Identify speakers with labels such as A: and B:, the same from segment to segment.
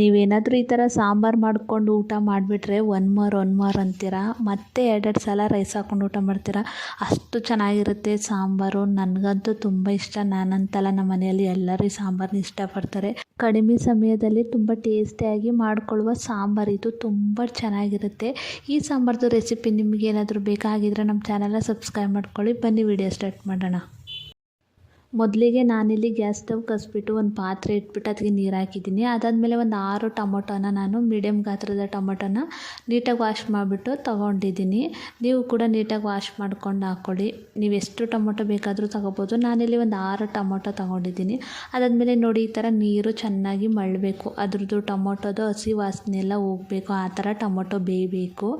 A: ನೀವೇನಾದರೂ ಈ ಥರ ಸಾಂಬಾರು ಮಾಡಿಕೊಂಡು ಊಟ ಮಾಡಿಬಿಟ್ರೆ ಒನ್ ಮೋರ್ ಒನ್ ಮೋರ್ ಅಂತೀರ? ಮತ್ತೆ ಎರಡೆರಡು ಸಲ ರೈಸ್ ಹಾಕ್ಕೊಂಡು ಊಟ ಮಾಡ್ತೀರಾ? ಅಷ್ಟು ಚೆನ್ನಾಗಿರುತ್ತೆ ಸಾಂಬಾರು. ನನಗಂತೂ ತುಂಬ ಇಷ್ಟ. ನಾನಂತಲ್ಲ ನಮ್ಮ ಮನೆಯಲ್ಲಿ ಎಲ್ಲರೂ ಈ ಸಾಂಬಾರನ್ನ ಇಷ್ಟಪಡ್ತಾರೆ. ಕಡಿಮೆ ಸಮಯದಲ್ಲಿ ತುಂಬ ಟೇಸ್ಟಿಯಾಗಿ ಮಾಡಿಕೊಳ್ಳುವ ಸಾಂಬಾರು ಇದು. ತುಂಬ ಚೆನ್ನಾಗಿರುತ್ತೆ. ಈ ಸಾಂಬಾರ್ದು ರೆಸಿಪಿ ನಿಮಗೇನಾದರೂ ಬೇಕಾಗಿದ್ದರೆ ನಮ್ಮ ಚಾನಲ್ನ ಸಬ್ಸ್ಕ್ರೈಬ್ ಮಾಡ್ಕೊಳ್ಳಿ. ಬನ್ನಿ ವಿಡಿಯೋ ಸ್ಟಾರ್ಟ್ ಮಾಡೋಣ. ಮೊದಲಿಗೆ ನಾನಿಲ್ಲಿ ಗ್ಯಾಸ್ ಸ್ಟವ್ ಕಸ್ಬಿಟ್ಟು ಒಂದು ಪಾತ್ರೆ ಇಟ್ಬಿಟ್ಟು ಅದಕ್ಕೆ ನೀರು ಹಾಕಿದ್ದೀನಿ. ಅದಾದಮೇಲೆ ಒಂದು ಆರು ಟೊಮೊಟೊನ ನಾನು ಮೀಡಿಯಮ್ ಗಾತ್ರದ ಟೊಮೊಟೊನ ನೀಟಾಗಿ ವಾಶ್ ಮಾಡಿಬಿಟ್ಟು ತೊಗೊಂಡಿದ್ದೀನಿ. ನೀವು ಕೂಡ ನೀಟಾಗಿ ವಾಶ್ ಮಾಡ್ಕೊಂಡು ಹಾಕ್ಕೊಳ್ಳಿ ನೀವು ಎಷ್ಟು ಟೊಮೊಟೊ ಬೇಕಾದರೂ ತಗೋಬೋದು. ನಾನಿಲ್ಲಿ ಒಂದು ಆರು ಟೊಮೊಟೊ ತೊಗೊಂಡಿದ್ದೀನಿ. ಅದಾದಮೇಲೆ ನೋಡಿ ಈ ಥರ ನೀರು ಚೆನ್ನಾಗಿ ಮಳಬೇಕು ಅದ್ರದ್ದು ಟೊಮೊಟೊದು ಹಸಿ ವಾಸನೆ ಎಲ್ಲ ಹೋಗಬೇಕು. ಆ ಥರ ಟೊಮೊಟೊ ಬೇಯಬೇಕು.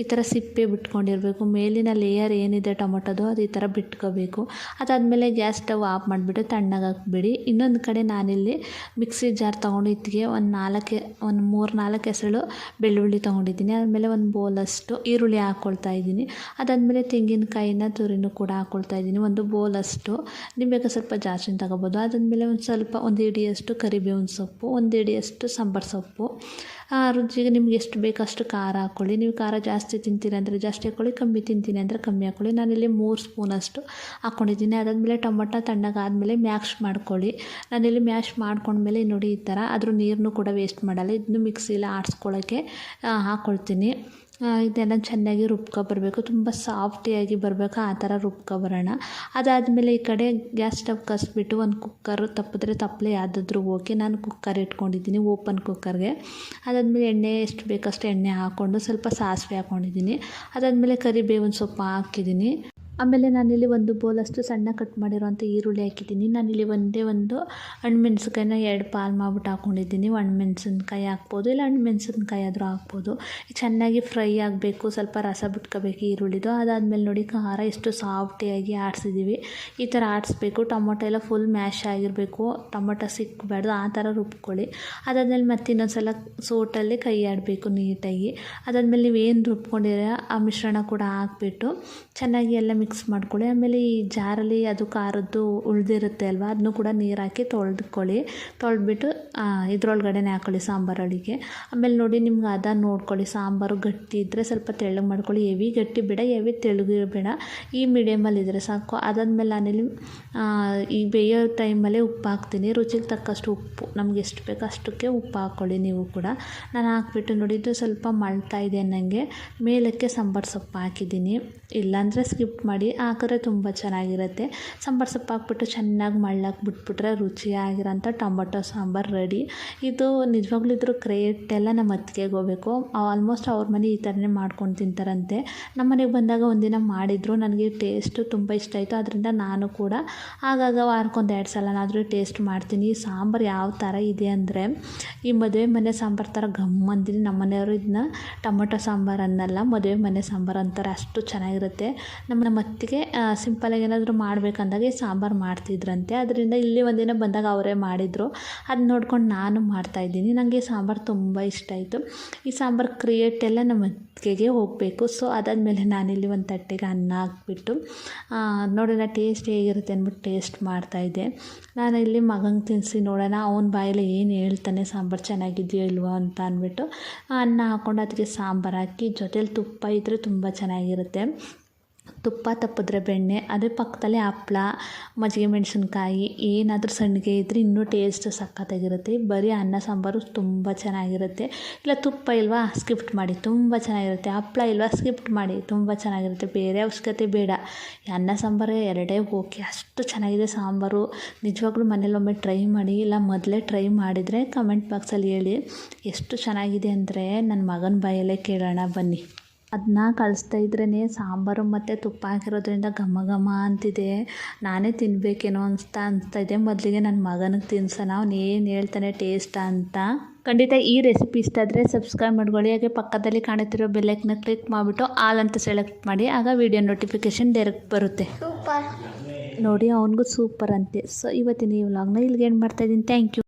A: ಈ ಥರ ಸಿಪ್ಪೆ ಬಿಟ್ಕೊಂಡಿರಬೇಕು. ಮೇಲಿನ ಲೇಯರ್ ಏನಿದೆ ಟೊಮೊಟೊದು ಅದು ಈ ಥರ ಬಿಟ್ಕೋಬೇಕು. ಅದಾದಮೇಲೆ ಗ್ಯಾಸ್ ಸ್ಟವ್ ಆಫ್ ಮಾಡಿಬಿಟ್ಟು ತಣ್ಣಗೆ ಇನ್ನೊಂದು ಕಡೆ ನಾನಿಲ್ಲಿ ಮಿಕ್ಸಿ ಜಾರ್ ತೊಗೊಂಡು ಇತ್ತಿಗೆ ಒಂದು ನಾಲ್ಕು, ಒಂದು ಮೂರು, ನಾಲ್ಕು ಹೆಸಳು ಬೆಳ್ಳುಳ್ಳಿ ತೊಗೊಂಡಿದ್ದೀನಿ. ಆದಮೇಲೆ ಒಂದು ಬೋಲಷ್ಟು ಈರುಳ್ಳಿ ಹಾಕ್ಕೊಳ್ತಾ ಇದ್ದೀನಿ. ಅದಾದಮೇಲೆ ತೆಂಗಿನಕಾಯಿನ ತುರಿನೂ ಕೂಡ ಹಾಕ್ಕೊಳ್ತಾ ಇದ್ದೀನಿ. ಒಂದು ಬೋಲಷ್ಟು ನೀವು ಸ್ವಲ್ಪ ಜಾಸ್ತಿ ತಗೋಬೋದು. ಅದಾದಮೇಲೆ ಒಂದು ಸ್ವಲ್ಪ ಒಂದು ಹಿಡಿಯಷ್ಟು ಕರಿಬೇವಿನ ಸೊಪ್ಪು, ಒಂದು ಹಿಡಿಯಷ್ಟು ಸಾಂಬಾರು ಸೊಪ್ಪು. ರುಚಿಗೆ ನಿಮ್ಗೆ ಎಷ್ಟು ಬೇಕು ಅಷ್ಟು ಖಾರ ಹಾಕ್ಕೊಳ್ಳಿ ನೀವು ಖಾರ ಜಾಸ್ತಿ ತಿಂತೀರಿ ಅಂದರೆ ಜಾಸ್ತಿ ಹಾಕ್ಕೊಳ್ಳಿ ಕಮ್ಮಿ ತಿಂತೀನಿ ಅಂದರೆ ಕಮ್ಮಿ ಹಾಕ್ಕೊಳ್ಳಿ ನಾನಿಲ್ಲಿ ಮೂರು ಸ್ಪೂನಷ್ಟು ಹಾಕ್ಕೊಂಡಿದ್ದೀನಿ ಅದಾದಮೇಲೆ ಟೊಮೊಟೊ ತಣ್ಣಗಾದಮೇಲೆ ಮ್ಯಾಶ್ ಮಾಡ್ಕೊಳ್ಳಿ. ನಾನಿಲ್ಲಿ ಮ್ಯಾಶ್ ಮಾಡ್ಕೊಂಡ್ಮೇಲೆ ನೋಡಿ ಈ ಥರ ಅದ್ರ ನೀರನ್ನು ಕೂಡ ವೇಸ್ಟ್ ಮಾಡಲ್ಲ. ಇದನ್ನು ಮಿಕ್ಸಿಲಿ ಆಡಿಸ್ಕೊಳ್ಳೋಕ್ಕೆ ಹಾಕ್ಕೊಳ್ತೀನಿ ಇದೆಲ್ಲ ಚೆನ್ನಾಗಿ ರುಬ್ಕೊಬರ್ಬೇಕು ತುಂಬ ಸಾಫ್ಟಿಯಾಗಿ ಬರಬೇಕು. ಆ ಥರ ರುಬ್ಕೊಬರೋಣ ಅದಾದಮೇಲೆ ಈ ಕಡೆ ಗ್ಯಾಸ್ ಸ್ಟವ್ ಕಸ್ಬಿಟ್ಟು ಒಂದು ಕುಕ್ಕರು ತಪ್ಪಿದ್ರೆ ತಪ್ಪಲೆ ಯಾವುದಾದ್ರೂ ಓಕೆ ನಾನು ಕುಕ್ಕರ್ ಇಟ್ಕೊಂಡಿದ್ದೀನಿ ಓಪನ್ ಕುಕ್ಕರ್ಗೆ ಅದಾದಮೇಲೆ ಎಣ್ಣೆ ಎಷ್ಟು ಬೇಕಷ್ಟು ಎಣ್ಣೆ ಹಾಕ್ಕೊಂಡು ಸ್ವಲ್ಪ ಸಾಸಿವೆ ಹಾಕ್ಕೊಂಡಿದ್ದೀನಿ ಅದಾದಮೇಲೆ ಕರಿಬೇವಿನ ಸೊಪ್ಪು ಹಾಕಿದ್ದೀನಿ. ಆಮೇಲೆ ನಾನಿಲ್ಲಿ ಒಂದು ಬೋಲಷ್ಟು ಸಣ್ಣ ಕಟ್ ಮಾಡಿರುವಂಥ ಈರುಳ್ಳಿ ಹಾಕಿದ್ದೀನಿ. ನಾನಿಲ್ಲಿ ಒಂದೇ ಒಂದು ಹಣ್ಮೆಣ್ಸಿನ್ಕಾಯಿನ ಎರಡು ಪಾಲು ಮಾಡ್ಬಿಟ್ಟು ಹಾಕ್ಕೊಂಡಿದ್ದೀನಿ ಒಣಮೆಣ್ಸಿನ್ಕಾಯಿ ಹಾಕ್ಬೋದು, ಇಲ್ಲ ಹಣ್ಮೆಣ್ಸಿನ್ಕಾಯಿ ಆದರೂ ಹಾಕ್ಬೋದು. ಚೆನ್ನಾಗಿ ಫ್ರೈ ಆಗಬೇಕು, ಸ್ವಲ್ಪ ರಸ ಬಿಟ್ಕೋಬೇಕು ಈರುಳ್ಳಿದು. ಅದಾದಮೇಲೆ ನೋಡಿ, ಖಾರ ಎಷ್ಟು ಸಾಫ್ಟಿಯಾಗಿ ಆಡಿಸಿದ್ದೀವಿ ಈ ಥರ ಆಡಿಸ್ಬೇಕು. ಟೊಮೊಟೊ ಎಲ್ಲ ಫುಲ್ ಮ್ಯಾಶ್ ಆಗಿರಬೇಕು. ಟೊಮೊಟೊ ಸಿಕ್ಕಬಾರ್ದು ಆ ಥರ ರುಬ್ಕೊಳ್ಳಿ. ಅದಾದಮೇಲೆ ಮತ್ತೆ ಇನ್ನೊಂದು ಸಲ ಸೋಟಲ್ಲಿ ಕೈ ಆಡಬೇಕು ನೀಟಾಗಿ. ಅದಾದಮೇಲೆ ನೀವೇನು ರುಬ್ಕೊಂಡಿರೋ, ಆ ಮಿಶ್ರಣ ಕೂಡ ಹಾಕ್ಬಿಟ್ಟು ಚೆನ್ನಾಗಿ ಎಲ್ಲ ಮಿಕ್ಸ್ ಮಾಡ್ಕೊಳ್ಳಿ. ಆಮೇಲೆ ಈ ಜಾರಲ್ಲಿ ಅದು ಖಾರದ್ದು ಉಳಿದಿರುತ್ತೆ ಅಲ್ವಾ? ಅದನ್ನು ಕೂಡ ನೀರು ಹಾಕಿ ತೊಳೆದ್ಕೊಳ್ಳಿ. ತೊಳೆದ್ಬಿಟ್ಟು ಇದ್ರೊಳಗಡೆನೆ ಹಾಕ್ಕೊಳ್ಳಿ ಸಾಂಬಾರೊಳಗೆ ಆಮೇಲೆ ನೋಡಿ, ನಿಮ್ಗೆ ಅದ ನೋಡ್ಕೊಳ್ಳಿ. ಸಾಂಬಾರು ಗಟ್ಟಿ ಇದ್ದರೆ ಸ್ವಲ್ಪ ತೆಳ್ಳಗೆ ಮಾಡ್ಕೊಳ್ಳಿ. ಎವಿ ಗಟ್ಟಿ ಬೇಡ ಎವಿ ತೆಳ್ಳಗಿರಬೇಡ ಈ ಮೀಡಿಯಮಲ್ಲಿ ಇದ್ದರೆ ಸಾಕು. ಅದಾದಮೇಲೆ ನಾನಿಲ್ಲಿ ಈ ಬೇಯೋ ಟೈಮಲ್ಲೇ ಉಪ್ಪು ಹಾಕ್ತೀನಿ. ರುಚಿಗೆ ತಕ್ಕಷ್ಟು ಉಪ್ಪು. ನಮ್ಗೆ ಎಷ್ಟು ಬೇಕೋ ಅಷ್ಟಕ್ಕೆ ಉಪ್ಪು ಹಾಕ್ಕೊಳ್ಳಿ ನೀವು ಕೂಡ. ನಾನು ಹಾಕ್ಬಿಟ್ಟು ನೋಡಿದ್ದು ಸ್ವಲ್ಪ ಮಳ್ತಾ ಇದೆ ಅನ್ನಂಗೆ. ಮೇಲಕ್ಕೆ ಸಾಂಬಾರು ಸೊಪ್ಪು ಹಾಕಿದ್ದೀನಿ. ಇಲ್ಲಾಂದರೆ ಸ್ಕಿಪ್ ಮಾಡಿ ಹಾಕಿದ್ರೆ ತುಂಬ ಚೆನ್ನಾಗಿರುತ್ತೆ. ಸಾಂಬಾರು ಸೊಪ್ಪು ಹಾಕ್ಬಿಟ್ಟು ಚೆನ್ನಾಗಿ ಮಳ್ಳಕ್ಕೆ ಬಿಟ್ಬಿಟ್ರೆ ರುಚಿಯಾಗಿರೋಂಥ ಟೊಮೊಟೊ ಸಾಂಬಾರು ರೆಡಿ. ಇದು ನಿಜವಾಗ್ಲೂ ಇದ್ರ ಕ್ರೇಟ್ ಎಲ್ಲ ನಮ್ಮ ಅತ್ತಿಗೆಗೆ ಹೋಗ್ಬೇಕು. ಆಲ್ಮೋಸ್ಟ್ ಅವ್ರ ಮನೆ ಈ ಥರನೇ ಮಾಡ್ಕೊಂಡು ತಿಂತಾರಂತೆ. ನಮ್ಮ ಮನೆಗೆ ಬಂದಾಗ ಒಂದಿನ ಮಾಡಿದ್ರು. ನನಗೆ ಟೇಸ್ಟು ತುಂಬ ಇಷ್ಟ ಆಯಿತು. ಅದರಿಂದ ನಾನು ಕೂಡ ಆಗಾಗ ವಾರಕ್ಕೊಂದು ಎರಡು ಸಲನಾದರೂ ಟೇಸ್ಟ್ ಮಾಡ್ತೀನಿ. ಈ ಸಾಂಬಾರು ಯಾವ ಥರ ಇದೆ ಅಂದರೆ, ಈ ಮದುವೆ ಮನೆ ಸಾಂಬಾರು ಥರ ಗಮ್ ಅಂತೀನಿ ನಮ್ಮ ಮನೆಯವರು ಇದನ್ನ ಟೊಮೊಟೊ ಸಾಂಬಾರು ಅನ್ನಲ್ಲ, ಮದುವೆ ಮನೆ ಸಾಂಬಾರು ಅಂತಾರೆ. ಅಷ್ಟು ಚೆನ್ನಾಗಿರುತ್ತೆ. ನಮ್ಮ ನಮ್ಮ ಅತ್ತಿಗೆ ಸಿಂಪಲಾಗಿ ಏನಾದರೂ ಮಾಡಬೇಕಂದಾಗ ಸಾಂಬಾರು ಮಾಡ್ತಿದ್ರಂತೆ. ಅದರಿಂದ ಇಲ್ಲಿ ಒಂದಿನ ಬಂದಾಗ ಅವರೇ ಮಾಡಿದರು. ಅದು ನೋಡ್ಕೊಂಡು ನಾನು ಮಾಡ್ತಾಯಿದ್ದೀನಿ ನನಗೆ ಸಾಂಬಾರು ತುಂಬ ಇಷ್ಟ ಆಯಿತು. ಈ ಸಾಂಬಾರು ಕ್ರಿಯೇಟ್ ಎಲ್ಲ ನಮ್ಮ ಅತ್ತಿಗೆಗೆ ಹೋಗಬೇಕು. ಸೊ ಅದಾದಮೇಲೆ ನಾನಿಲ್ಲಿ ಒಂದು ತಟ್ಟೆಗೆ ಅನ್ನ ಹಾಕ್ಬಿಟ್ಟು ನೋಡೋಣ ಟೇಸ್ಟ್ ಹೇಗಿರುತ್ತೆ ಅಂದ್ಬಿಟ್ಟು ಟೇಸ್ಟ್ ಮಾಡ್ತಾಯಿದ್ದೆ ನಾನು ಇಲ್ಲಿ ಮಗಂಗೆ ತಿನ್ನಿಸಿ ನೋಡೋಣ, ಅವನ ಬಾಯಲ್ಲಿ ಏನು ಹೇಳ್ತಾನೆ, ಸಾಂಬಾರು ಚೆನ್ನಾಗಿದೆಯೋ ಇಲ್ವೋ ಅಂತ ಅಂದ್ಬಿಟ್ಟು ಅನ್ನ ಹಾಕ್ಕೊಂಡು ಅದಕ್ಕೆ ಸಾಂಬಾರು ಹಾಕಿ, ಜೊತೇಲಿ ತುಪ್ಪ ಇದ್ದರೆ ತುಂಬ ಚೆನ್ನಾಗಿರುತ್ತೆ. ತುಪ್ಪ ತಪ್ಪಿದ್ರೆ ಬೆಣ್ಣೆ, ಅದೇ ಪಕ್ಕದಲ್ಲೇ ಹಪ್ಳ, ಮಜ್ಜಿಗೆ ಮೆಣಸಿನ್ಕಾಯಿ, ಏನಾದರೂ ಸಂಡಿಗೆ ಇದ್ದರೆ ಇನ್ನೂ ಟೇಸ್ಟ್ ಸಖತ್ತಾಗಿರುತ್ತೆ. ಬರೀ ಅನ್ನ, ಸಾಂಬಾರು ತುಂಬ ಚೆನ್ನಾಗಿರುತ್ತೆ. ಇಲ್ಲ, ತುಪ್ಪ ಇಲ್ವಾ ಸ್ಕಿಪ್ಟ್ ಮಾಡಿ, ತುಂಬ ಚೆನ್ನಾಗಿರುತ್ತೆ. ಹಪ್ಳ ಇಲ್ವಾ ಸ್ಕಿಪ್ಟ್ ಮಾಡಿ, ತುಂಬ ಚೆನ್ನಾಗಿರುತ್ತೆ. ಬೇರೆ ಅವಶ್ಯಕತೆ ಬೇಡ. ಅನ್ನ, ಸಾಂಬಾರು ಎರಡೇ ಓಕೆ. ಅಷ್ಟು ಚೆನ್ನಾಗಿದೆ ಸಾಂಬಾರು. ನಿಜವಾಗ್ಲೂ ಮನೇಲಿ ಒಮ್ಮೆ ಟ್ರೈ ಮಾಡಿ, ಇಲ್ಲ, ಮೊದಲೇ ಟ್ರೈ ಮಾಡಿದರೆ ಕಮೆಂಟ್ ಬಾಕ್ಸಲ್ಲಿ ಹೇಳಿ, ಎಷ್ಟು ಚೆನ್ನಾಗಿದೆ ಅಂದರೆ ನನ್ನ ಮಗನ ಬಾಯಲ್ಲೇ ಕೇಳೋಣ ಬನ್ನಿ. ಅದನ್ನ ಕಳಿಸ್ತಾ ಇದ್ರೇ ಸಾಂಬಾರು ಮತ್ತು ತುಪ್ಪ ಹಾಕಿರೋದ್ರಿಂದ ಘಮ ಘಮ ಅಂತಿದೆ. ನಾನೇ ತಿನ್ನಬೇಕೇನೋ ಅನಿಸ್ತಾ ಅನಿಸ್ತಾ ಇದೆ. ಮೊದಲಿಗೆ ನನ್ನ ಮಗನಿಗೆ ತಿನ್ಸೋಣ. ಅವ್ನು ಏನು ಹೇಳ್ತಾನೆ ಟೇಸ್ಟ್ ಅಂತ. ಖಂಡಿತ ಈ ರೆಸಿಪಿ ಇಷ್ಟ ಆದರೆ ಸಬ್ಸ್ಕ್ರೈಬ್ ಮಾಡ್ಕೊಳ್ಳಿ. ಹಾಗೆ ಪಕ್ಕದಲ್ಲಿ ಕಾಣುತ್ತಿರೋ ಬೆಲ್ಲೈಕ್ನ ಕ್ಲಿಕ್ ಮಾಡಿಬಿಟ್ಟು ಆಲ್ ಅಂತ ಸೆಲೆಕ್ಟ್ ಮಾಡಿ. ಆಗ ವಿಡಿಯೋ ನೋಟಿಫಿಕೇಷನ್ ಡೈರೆಕ್ಟ್ ಬರುತ್ತೆ. ನೋಡಿ ಅವನಿಗೂ ಸೂಪರ್ ಅಂತೆ. ಸೊ ಇವತ್ತಿನ ಈ ವ್ಲಾಗ್ನ ಇಲ್ಲಿಗೆ ಏನು ಮಾಡ್ತಾಯಿದ್ದೀನಿ ಥ್ಯಾಂಕ್ ಯು